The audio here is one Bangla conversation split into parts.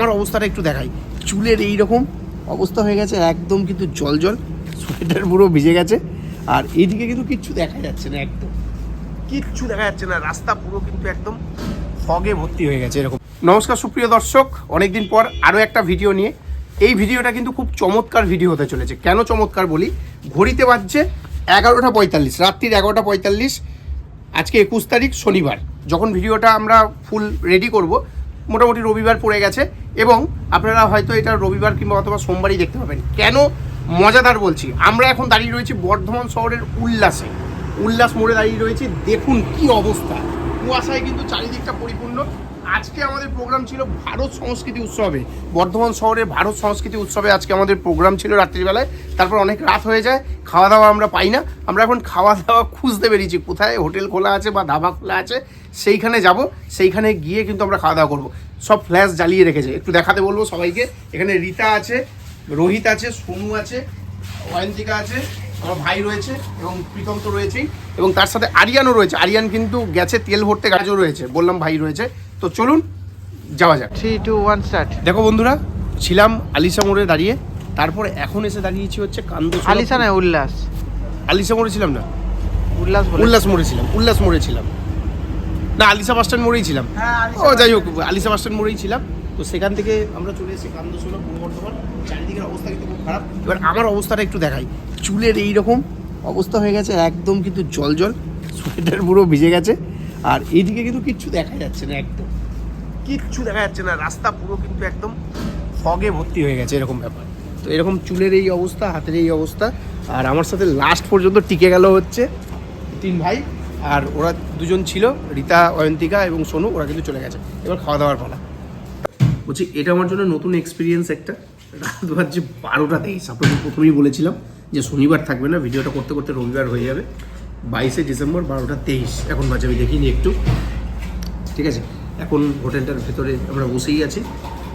আমার অবস্থাটা একটু দেখাই। চুলের এই রকম অবস্থা হয়ে গেছে, একদম কিন্তু জল জল সোয়েটার পুরো ভিজে গেছে, আর এইদিকে কিন্তু কিচ্ছু দেখা যাচ্ছে না একদম। কিচ্ছু দেখা যাচ্ছে না, রাস্তা পুরো কিন্তু একদম ফগে ভর্তি হয়ে গেছে এরকম। নমস্কার সুপ্রিয় দর্শক, অনেকদিন পর আরও একটা ভিডিও নিয়ে। এই ভিডিওটা কিন্তু খুব চমৎকার ভিডিও হতে চলেছে। কেন চমৎকার বলি? ঘড়িতে বাজছে এগারোটা পঁয়তাল্লিশ, রাত্রির এগারোটা পঁয়তাল্লিশ, আজকে একুশ তারিখ শনিবার। যখন ভিডিওটা আমরা ফুল রেডি করব মোটামুটি রবিবার পড়ে গেছে এবং আপনারা হয়তো এটা রবিবার কিংবা অথবা সোমবারই দেখতে পাবেন। কেন? মজাদার বলছি, আমরা এখন দাঁড়িয়ে রয়েছি বর্ধমান শহরের উল্লাসে। উল্লাস মোড়ে দাঁড়িয়ে রয়েছি, দেখুন কি অবস্থা। কুয়াশায় কিন্তু চারিদিকটা পরিপূর্ণ। আজকে আমাদের প্রোগ্রাম ছিল ভারত সংস্কৃতি উৎসবে। বর্ধমান শহরে ভারত সংস্কৃতি উৎসবে আজকে আমাদের প্রোগ্রাম ছিল রাত্রিবেলায়। তারপর অনেক রাত হয়ে যায় খাওয়া দাওয়া আমরা পাই না। আমরা এখন খাওয়া দাওয়া খুঁজতে বেরিয়েছি। কোথায়? হোটেল খোলা আছে বা ধাবা খোলা আছে? সেইখানে যাব, সেইখানে গিয়ে কিন্তু আমরা খাওয়া দাওয়া করব। সব ফ্ল্যাশ জ্বালিয়ে রেখেছে। একটু দেখাতে বলব সবাইকে। এখানে রীতা আছে, রোহিত আছে, সোনু আছে, অয়ন্তিকা আছে আমার ভাই রয়েছে এবং প্রীতম তো রয়েছেই। এবং তার সাথে আরিয়ানও রয়েছে। আরিয়ান কিন্তু গেছে তেল ভরতে গাছও রয়েছে। বললাম ভাই রয়েছে। তো চলুন যাওয়া যাক। থ্রি টু ওয়ান স্টার্ট দেখো বন্ধুরা ছিলাম আলিশা মোড়ে দাঁড়িয়ে। তারপরে এখন এসে দাঁড়িয়েছি হচ্ছে কান্দ আলিসা নয় উল্লাস। আলিশা মোড়ে ছিলাম না? উল্লাস উল্লাস মোড়ে ছিলাম উল্লাস মোড়ে ছিলাম। না আলিশা বাস স্ট্যান্ড মোড়েই ছিলাম। ও যাই হোক আলিশা বাস স্ট্যান্ড মোড়েই ছিলাম। তো সেখান থেকে আমরা চলে এসেছি কান্দসোলা, পূর্ব বর্ধমান। চারিদিকের অবস্থা কিন্তু খুব খারাপ। এবার আমার অবস্থাটা একটু দেখাই। চুলের এই রকম অবস্থা হয়ে গেছে, একদম কিন্তু জল জল, সোয়েটার পুরো ভিজে গেছে। আর এইদিকে কিন্তু কিচ্ছু দেখা যাচ্ছে না একদম। কিচ্ছু দেখা যাচ্ছে না, রাস্তা পুরো কিন্তু একদম ফগে ভর্তি হয়ে গেছে, এরকম ব্যাপার। তো এরকম চুলের এই অবস্থা, হাতের এই অবস্থা। আর আমার সাথে লাস্ট পর্যন্ত টিকে গেল হচ্ছে তিন ভাই। আর ওরা দুজন ছিল, রীতা, অয়ন্তিকা এবং সোনু, ওরা কিন্তু চলে গেছে। এবার খাওয়া দাওয়ার পালা। বলছি, এটা আমার জন্য নতুন এক্সপিরিয়েন্স একটা। রাত বাজছে বারোটা তেইশ, আপনাকে প্রথমেই বলেছিলাম যে শনিবার থাকবে না, ভিডিওটা করতে করতে রবিবার হয়ে যাবে। বাইশে ডিসেম্বর, বারোটা তেইশ। এখন বাজে, আমি দেখিনি একটু। ঠিক আছে? এখন হোটেলটার ভেতরে আমরা বসেই আছি।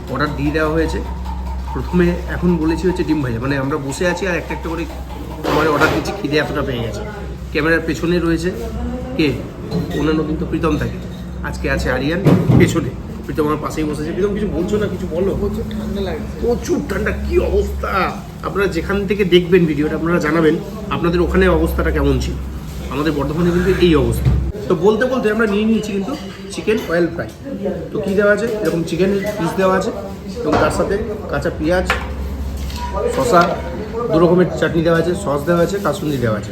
অর্ডার দিয়ে দেওয়া হয়েছে। প্রথমে এখন বলেছি হচ্ছে ডিম ভাজা। মানে আমরা বসে আছি আর একটা একটা করে আমার অর্ডার দিচ্ছি, খিদে এতটা পেয়ে গেছে। ক্যামেরার পেছনে রয়েছে কে? অন্যান্য কিন্তু প্রীতম থাকে। আজকে আছে আরিয়ান, পেছনে। প্রীতম আমার পাশেই বসেছে। প্রীতম কিছু বলছো না কিছু বলো? প্রচুর ঠান্ডা লাগছে। প্রচুর ঠান্ডা কি অবস্থা? আপনারা যেখান থেকে দেখবেন ভিডিওটা আপনারা জানাবেন আপনাদের ওখানে অবস্থাটা কেমন ছিল। আমাদের বর্ধমানে কিন্তু এই অবস্থা। তো বলতে বলতে আমরা নিয়ে নিয়েছি কিন্তু চিকেন অয়েল ফ্রাই। তো কী দেওয়া আছে? এরকম চিকেন পিস দেওয়া আছে। এবং তার সাথে কাঁচা পেঁয়াজ শশা দু রকমের চাটনি দেওয়া আছে সস দেওয়া আছে কাসুন্দি দেওয়া আছে।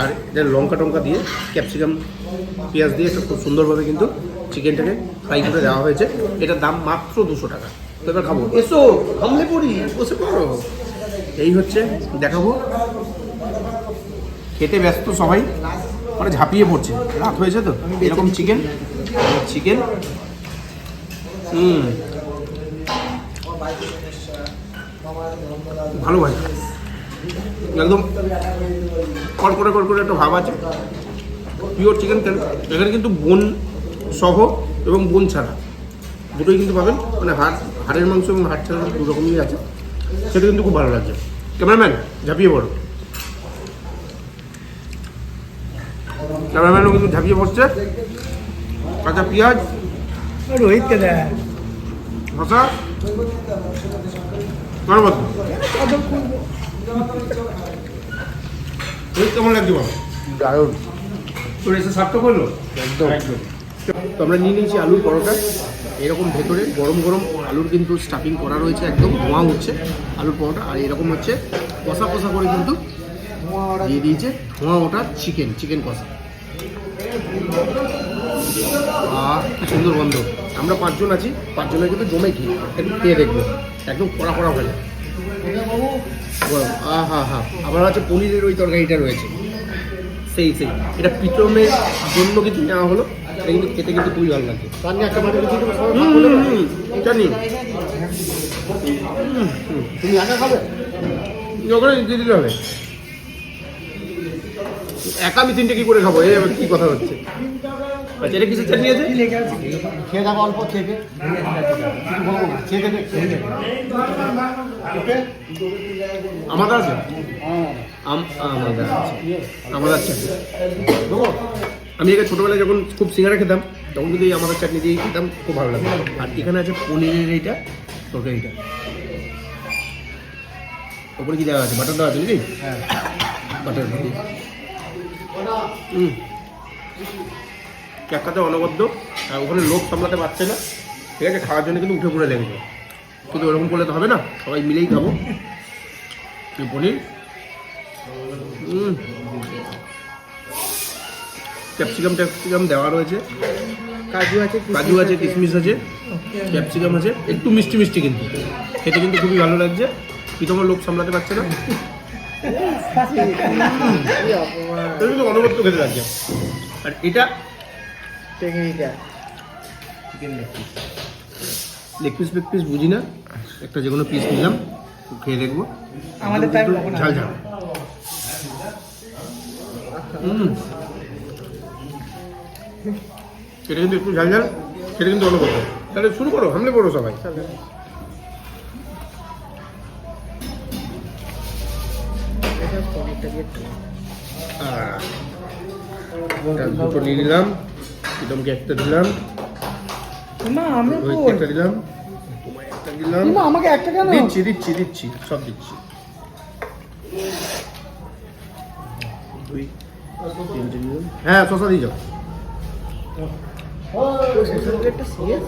আর এটা লঙ্কা টঙ্কা দিয়ে ক্যাপসিকাম পেঁয়াজ দিয়ে একটা খুব সুন্দরভাবে কিন্তু চিকেনটাকে ফ্রাই করে দেওয়া হয়েছে। এটার দাম মাত্র দুশো টাকা। তো এবার খাব। এসো হামলে পড়ি বসে পড়ো। এই হচ্ছে দেখাবো। খেতে ব্যস্ত সবাই। মানে ঝাঁপিয়ে পড়ছে। রাত হয়েছে তো? এরকম চিকেন। চিকেন। হুম। ভালো ভাই। একদম কড়কড়ে কড়কড়ে একটা ভাব আছে। পিওর চিকেন এখানে কিন্তু বোন সহ এবং বোন ছাড়া। দুটোই কিন্তু পাবেন। মানে হাড় হাড়ের মাংস এবং হাড় ছাড়া দু রকমই আছে। সেটা কিন্তু খুব ভালো লাগছে। ক্যামেরাম্যান ঝাঁপিয়ে পড়ো। ক্যামেরাম্যানও কিন্তু ঝাঁপিয়ে পড়ছে। কাঁচা পেঁয়াজ। রোহিতকে দেয় গণপতি রোহিত কেমন লাগছে বল? দারুণ। তোর এসে সার্থক হলো? একদম। একদম। তো আমরা নিয়ে নিয়েছি আলুর পরোটা। এরকম ভেতরে গরম গরম আলুর কিন্তু স্টাফিং করা রয়েছে, একদম ধোঁয়া হচ্ছে আলুর পরোটা। আর এরকম হচ্ছে কষা কষা করে কিন্তু দিয়ে দিয়েছে ধোঁয়া ওটা চিকেন চিকেন কষা। আহ, কি সুন্দর গন্ধ। আমরা পাঁচজন আছি, পাঁচজনের কিন্তু জমে কি খেয়ে দেখব। একদম কড়া কড়া হয়ে আহ হা হা আবার আছে পনিরের ওই তরকারিটা রয়েছে। সেই সেই, এটা পিতমের জন্য কিছু নেওয়া হলো। এটা কিন্তু খেতে কিন্তু খুবই ভালো লাগে। জানি। তুমি একা খাবে? ওখানে দিয়ে দিলে হবে। একা আমি তিনটে কি করে খাব? আবার কি কথা হচ্ছে? আচ্ছা এটা কিসের চাটনি আছে? খেয়ে যাব অল্প কিছু খেয়ে ওকে আমাদের আছে হ্যাঁ। আম- আমাদের আছে। আমাদের চাটনি আমি একে ছোটোবেলায় যখন খুব সিঙ্গারা খেতাম তখন কিন্তু এই আমাদের চাটনি দিয়ে খেতাম খুব ভালো লাগে আর এখানে আছে পনিরের এইটা তরকারিটা। ওপরে কি দেওয়া আছে? বাটার দেওয়া আছে নাকি? হ্যাঁ। বাটার হুম। ক্যাপটাতে অনবদ্য আর ওখানে লোক সামলাতে পারছে না। ঠিক আছে খাওয়ার জন্য কিন্তু উঠে পড়ে লেগেছে। কিন্তু ওরকম করলে তো হবে না সবাই মিলেই খাব। পনির। হুম। ক্যাপসিকাম ট্যাপসিকাম দেওয়া রয়েছে। কাজু আছে কাজু আছে কিশমিশ আছে ক্যাপসিকাম আছে। একটু মিষ্টি মিষ্টি কিন্তু। খেতে কিন্তু খুবই ভালো লাগছে। কি প্রীতমের লোক সামলাতে পারছে না। কিন্তু অনবদ্য খেতে লাগছে। আর এটা লেগ পিস লেগ পিস বুঝি না। একটা যে কোনো পিস নিলাম খেয়ে দেখব। আমাদের ঝাল ঝাল। হুম। এটা কিন্তু একটু ঝাল ঝাল সেটা কিন্তু অন্য কথা তাহলে শুরু করো হামলে পড়ো সবাই। দুটো নিয়ে নিলাম প্রীতমকে একটা দিলাম না আমি একটা দিলাম তোমায় একটা দিলাম। না আমাকে একটা কেন? দিচ্ছি দিচ্ছি দিচ্ছি সব দিচ্ছি। হ্যাঁ শশা দিয়ে যাও।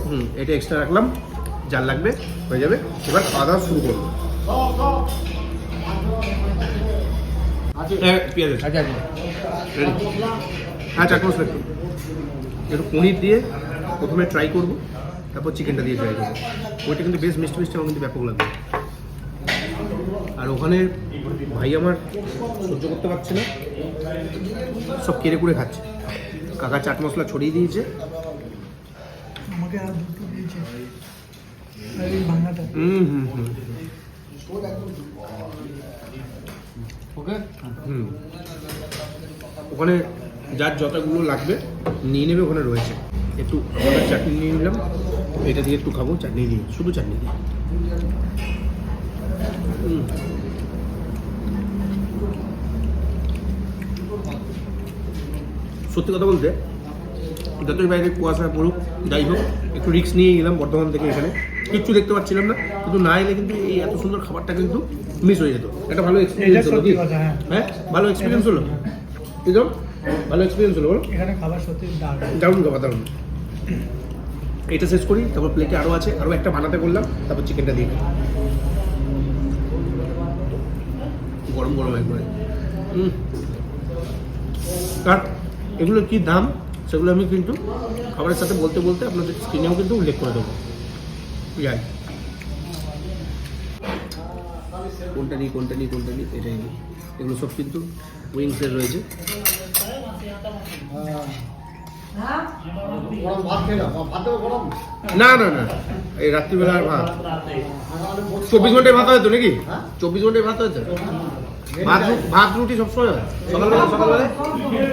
হুম এটা এক্সট্রা রাখলাম। যার লাগবে হয়ে যাবে। এবার খাওয়া দাওয়া শুরু করব। হ্যাঁ আচ্ছা আচ্ছা? হ্যাঁ চাট মশলা একটু একটু পনির দিয়ে প্রথমে ট্রাই করব তারপর চিকেনটা দিয়ে ট্রাই করব। ওইটা কিন্তু বেশ মিষ্টি মিষ্টি আমার কিন্তু ব্যাপক লাগবে। আর ওখানে ভাই আমার সহ্য করতে পারছে না। সব কেড়ে কুড়ে খাচ্ছে। কাকা চাট মশলা ছড়িয়ে দিয়েছে। আমাকে আর দুটো দিয়েছে। এই ভাঙাটা। হুম হুম হুম। ওকে? হুম। ওখানে যার যতগুলো লাগবে নিয়ে নেবে ওখানে রয়েছে। একটু চাটনি নিয়ে নিলাম। এটা দিয়ে একটু খাব চাটনি দিয়ে শুধু চাটনি দিয়ে। হুম। সত্যি কথা বলতে যতই বাইরে কুয়াশা পড়ুক যাই হোক একটু রিস্ক নিয়ে গেলাম বর্ধমান থেকে এখানে। কিচ্ছু দেখতে পাচ্ছিলাম না কিন্তু না এলে কিন্তু এই এত সুন্দর খাবারটা কিন্তু মিস হয়ে যেত। একটা ভালো এক্সপিরিয়েন্স হলো হ্যাঁ। হ্যাঁ? ভালো এক্সপিরিয়েন্স হলো? একদম ভালো এক্সপিরিয়েন্স হলো এখানে খাবার সত্যি দারুণ। খাবার দারুণ। এটা শেষ করি তারপর প্লেটে আরও আছে। আরও একটা বানাতে করলাম তারপর চিকেনটা দিয়ে গরম গরম একবারে। হুম আর এগুলোর কী দাম? সেগুলো আমি কিন্তু খাবারের সাথে বলতে বলতে আপনাদের স্ক্রিনেও কিন্তু উল্লেখ করে দেবো। যাই কোনটা নিই কোনটা নিই কোনটা নিই, এটাই নিই। এগুলো সব কিন্তু উইংসের রয়েছে। না না না। এই রাত্রিবেলা আর ভাত। চব্বিশ ঘন্টায় ভাত হয় তো নাকি? চব্বিশ ঘন্টায় ভাত হয় তো ভাত ভাত রুটি সবসময় হয়? সকালবেলা সকালবেলা?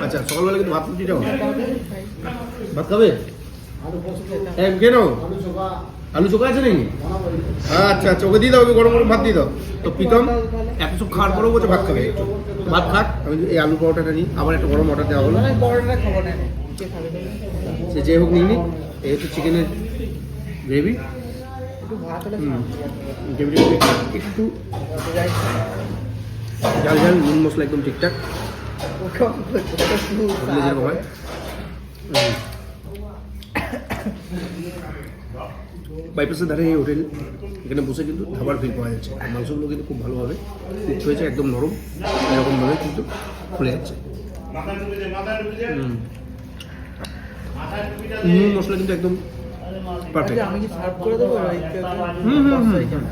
আচ্ছা সকালবেলা কিন্তু ভাত রুটিটা হয়। ভাত খাবে? কেন? আলু চোখা আছে নাকি? আচ্ছা আচ্ছা ওকে দিয়ে দাও ওকে গরম গরম ভাত দিয়ে দাও। তো প্রীতম এত সব খাওয়ার পরেও বলছে ভাত খাবে। একটু ভাত খাক আমি এই আলু পরোটাটা নিই। আবার একটা গরম অর্ডার দেওয়া হলো। না সে যে হোক নিই নি এই হচ্ছে চিকেনের গ্রেভি একটু ভাত হলে গ্রেভিটা একটু ঝাল ঝাল নুন মশলা একদম ঠিকঠাক। যেরকম হয়। বাইপাসের ধারে এই হোটেল এখানে বসে কিন্তু খাবার ফিল পাওয়া যাচ্ছে। মাংসগুলো কিন্তু খুব ভালোভাবে কুক হয়েছে একদম নরম এরকমভাবে কিন্তু খুলে যাচ্ছে। নুন মশলা কিন্তু একদম পারফেক্ট আমি কি সার্ভ করে দেবো? হুম, হুম, হুম, হুম।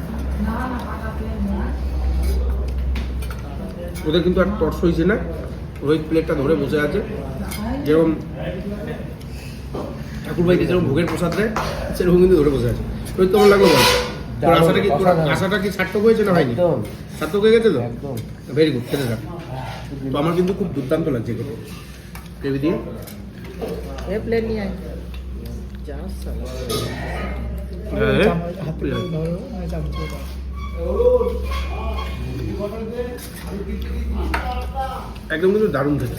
ওদের কিন্তু আর টর্স হয়েছে না। রোহিত প্লেটটা ধরে বসে আছে। যেরকম ঠাকুরবাইকে যেরকম ভোগের প্রসাদ দেয় সেরকম কিন্তু ধরে বসে আছে। রোহিত তো লাগল বল? তোর আশাটা কি তোর আশাটা কি সার্থক হয়েছে না হয়নি? সার্থক হয়ে গেছে তো? ভেরি গুড খেতে থাক। তো আমার কিন্তু খুব দুর্দান্ত লাগছে খেতে। গ্রেভি দিয়ে? এ প্লেট নিয়ে আয়। হ্যাঁ, হ্যাঁ। যা সালা একদম কিন্তু দারুণ খেতে।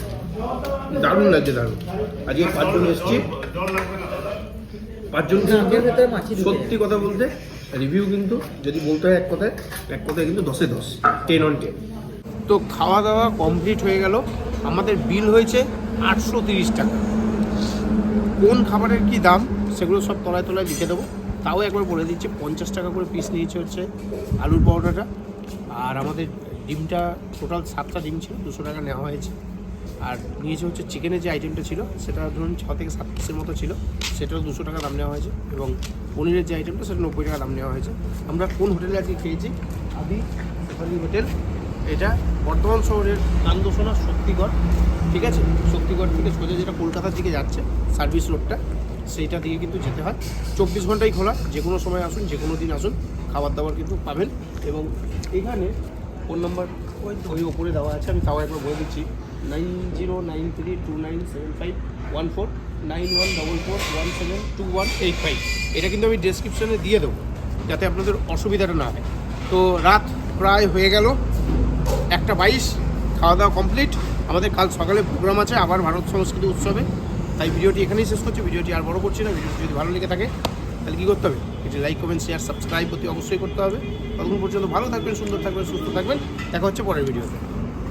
দারুণ লাগছে দারুণ। আজকে পাঁচজন এসছি। পাঁচজন সত্যি কথা বলতে রিভিউ কিন্তু যদি বলতে হয় এক কথায় এক কথায় কিন্তু দশে দশ টেন অন টেন তো খাওয়া দাওয়া কমপ্লিট হয়ে গেল। আমাদের বিল হয়েছে আটশো তিরিশ টাকা। কোন খাবারের কি দাম সেগুলো সব তলায় তলায় লিখে দেবো। তাও একবার বলে দিচ্ছি, পঞ্চাশ টাকা করে পিস নিয়েছে হচ্ছে আলুর পরোটাটা। আর আমাদের ডিমটা টোটাল সাতটা ডিম ছিল, দুশো টাকা নেওয়া হয়েছে। আর নিয়েছে হচ্ছে চিকেনের যে আইটেমটা ছিল, সেটা ধরুন ছ থেকে সাত পিসের মতো ছিল, সেটাও দুশো টাকা দাম নেওয়া হয়েছে এবং পনিরের যে আইটেমটা সেটা নব্বই টাকা দাম নেওয়া হয়েছে। আমরা কোন হোটেলে আজকে খেয়েছি? আদি শেফালি হোটেল। এটা বর্ধমান শহরের কান্দোসোনা শক্তিগড়। ঠিক আছে? শক্তিগড় থেকে সোজা যেটা কলকাতার দিকে যাচ্ছে, সার্ভিস রোডটা। সেইটা দিয়ে কিন্তু যেতে হয়। চব্বিশ ঘন্টাই খোলা যে কোনো সময় আসুন যে কোনো দিন আসুন খাবার দাবার কিন্তু পাবেন এবং এখানে ফোন নাম্বার ওই ওই ওপরে দেওয়া আছে, আমি তাও একবার বলে দিচ্ছি। Nine zero nine three two nine seven five, one four, nine one double four, one seven two one eight five. এটা কিন্তু আমি ডেসক্রিপশানে দিয়ে দেবো, যাতে আপনাদের অসুবিধাটা না হয়। তো রাত প্রায় হয়ে গেল, একটা বাইশ খাওয়া দাওয়া কমপ্লিট আমাদের কাল সকালে প্রোগ্রাম আছে, আবার ভারত সংস্কৃতি উৎসবে। তাই ভিডিওটি এখানেই শেষ করছি। ভিডিওটি আর বড় করছি না, ভিডিওটি যদি ভালো লেগে থাকে, তাহলে কী করতে হবে? এটি লাইক কমেন্ট শেয়ার সাবস্ক্রাইব অতি অবশ্যই করতে হবে। ততক্ষণ পর্যন্ত ভালো থাকবেন, সুন্দর থাকবেন, সুস্থ থাকবেন। দেখা হচ্ছে পরের ভিডিওতে।